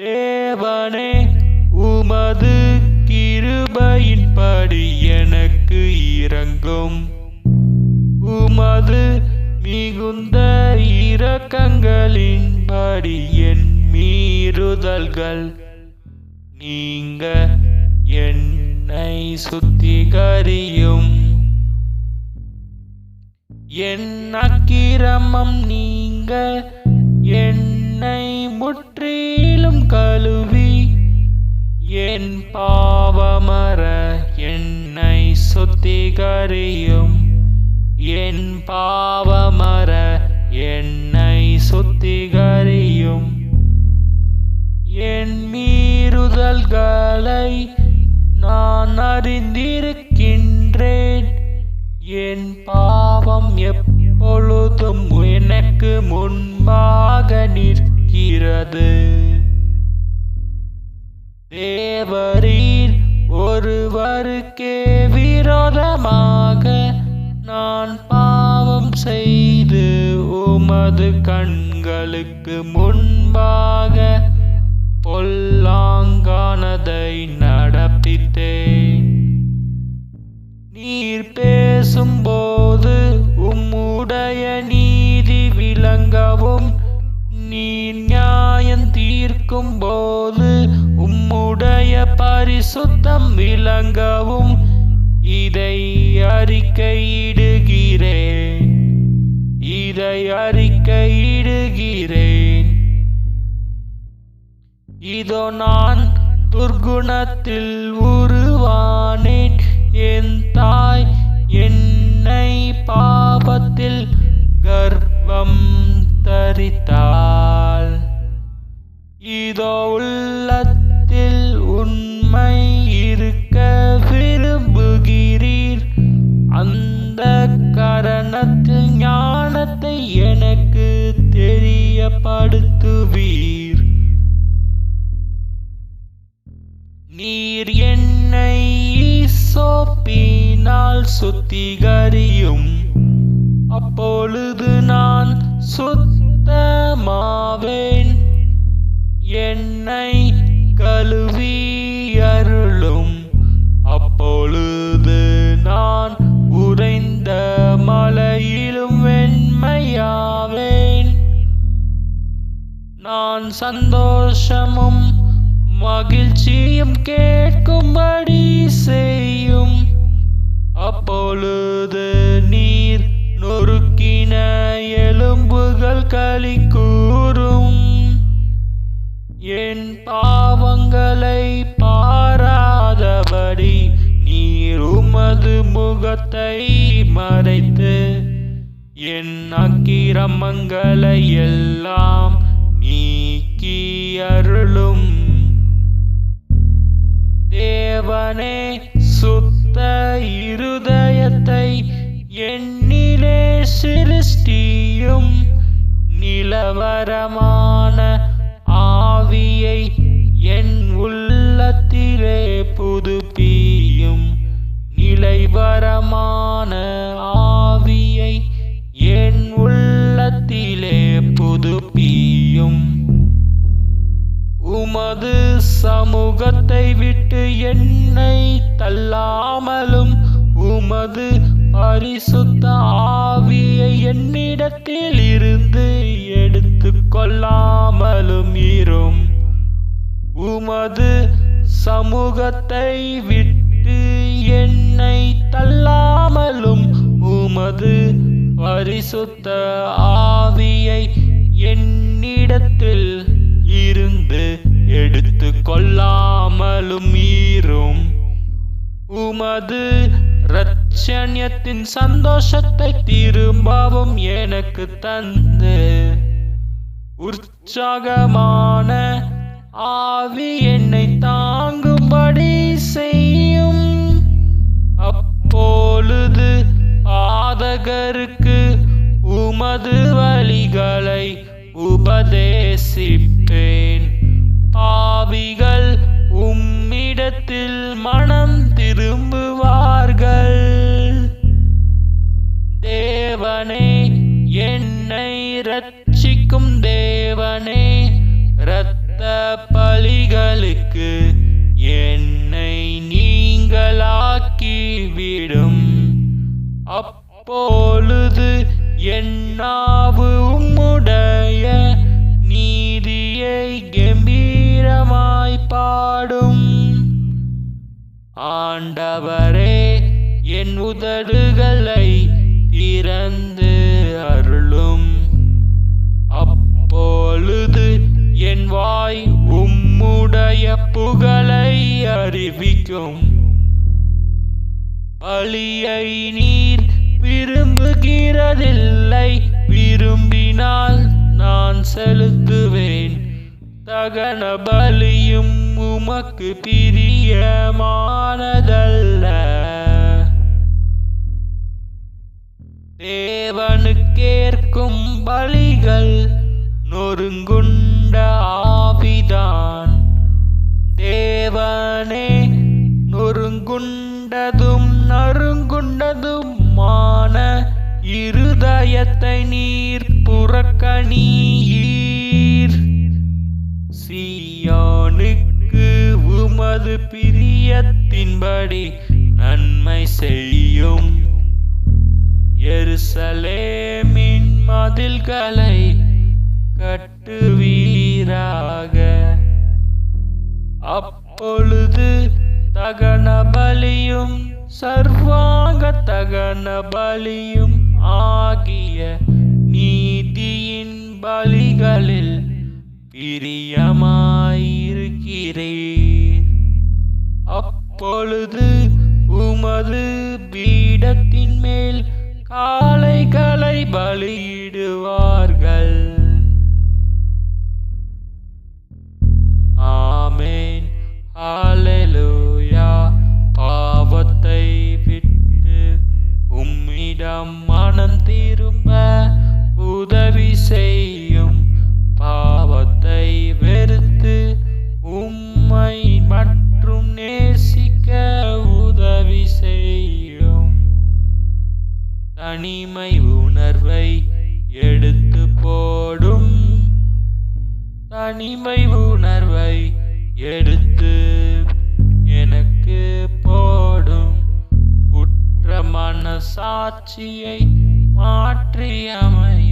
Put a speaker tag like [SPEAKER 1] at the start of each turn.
[SPEAKER 1] தேவனே உமது கிருபையின்படி எனக்கு இறங்கும் உமது மிகுந்த இரக்கங்களின்படி என் மீறுதல்கள். நீங்க என்னை சுத்திகரியும். என் அக்கிரமம் நீங்க என்னை சுத்திகரியும். என் பாவமர என்னை சுத்திகரியும். என் மீறுதல்களை நான் அறிந்திருக்கின்றேன். என் பாவம் எப்பொழுதும் எனக்கு முன்பாக நிற்கிறது. தேவரீர் ஒருவருக்கே செய்து உமது கண்களுக்கு முன்பாக பொல்லாங்கானதை நடப்பித்தேன். நீர் பேசும்போது உம்முடைய நீதி விளங்கவும் நீர் நியாயம் தீர்க்கும் போது உம்முடைய பரிசுத்தம் விளங்கவும் இதை அறிக்கையிடுகிறேன். இதை அறிக்கையிடுகிறேன். இதோ நான் துர்குணத்தில் உருவானேன். என் தாய் என்னை பாபத்தில் கர்ப்பம் தரித்தாள். இதோ உள்ள நீர் என்னை சோப்பினால் சுத்திகரியும். அப்பொழுது நான் சுத்தமாவேன் என்னை கழுவி அருளும். அப்பொழுது நான் உறைந்த மலையிலும் வெண்மையாவேன். நான் சந்தோஷமும் மகிழ்ச்சியும் கேட்கும்படி செய்யும். அப்பொழுது நீர் நொறுக்கின எலும்புகள் களி கூறும். என் பாவங்களை பாராதபடி நீர் உமது முகத்தை மறைத்து என் அக்கிரமங்களை எல்லாம் நிலவரமான ஆவியை என் உள்ளத்திலே புதுப்பியும் நிலைவரமான ஆவியை என் உள்ளத்திலே புதுப்பியும். உமது சமூகத்தை விட்டு என்னை தள்ளாமலும் உமது பரிசுத்த ஆவியை என்னிடத்தில் இருந்து எடுத்து கொள்ளாமலும் இரும். உமது சமூகத்தை விட்டு என்னை தள்ளாமலும் உமது பரிசுத்த ஆவியை என்னிடத்தில் இருந்து எடுத்து கொள்ளாமலும் ஈரும் உமது இரட்சண்யத்தின் சந்தோஷத்தை திரும்பவும் எனக்கு தந்து. உற்சாகமான ஆவி என்னை தாங்கும்படி செய்யும். அப்பொழுது பாதகருக்கு உமது வழிகளை உபதேசிப்பேன். America. உம்முடைய புகழை அறிவிக்கும். பலியை நீர் விரும்புகிறதில்லை. விரும்பினால் நான் செலுத்துவேன். தகன பலியும் உமக்கு பிரியமானதல்ல. தேவனுக்கேற்கும் பலிகள் நொறுங்குண்ட நொறுங்குண்டதும் நறுங்குண்டதுமான இருதயத்தை நீர் புறக்கணீர் சியானுக்கு உமது பிரியத்தின்படி நன்மை செய்யும். எருசலேமின் மதில்களை கட்டுவீராக. அப்பொழுது தகன பலியும் சர்வாங்க தகன பலியும் ஆகிய நீதியின் பலிகளில் பிரிய தனிமை உணர்வை எடுத்து எனக்கு போடும் குற்ற மனசாட்சியை மாற்றியமை.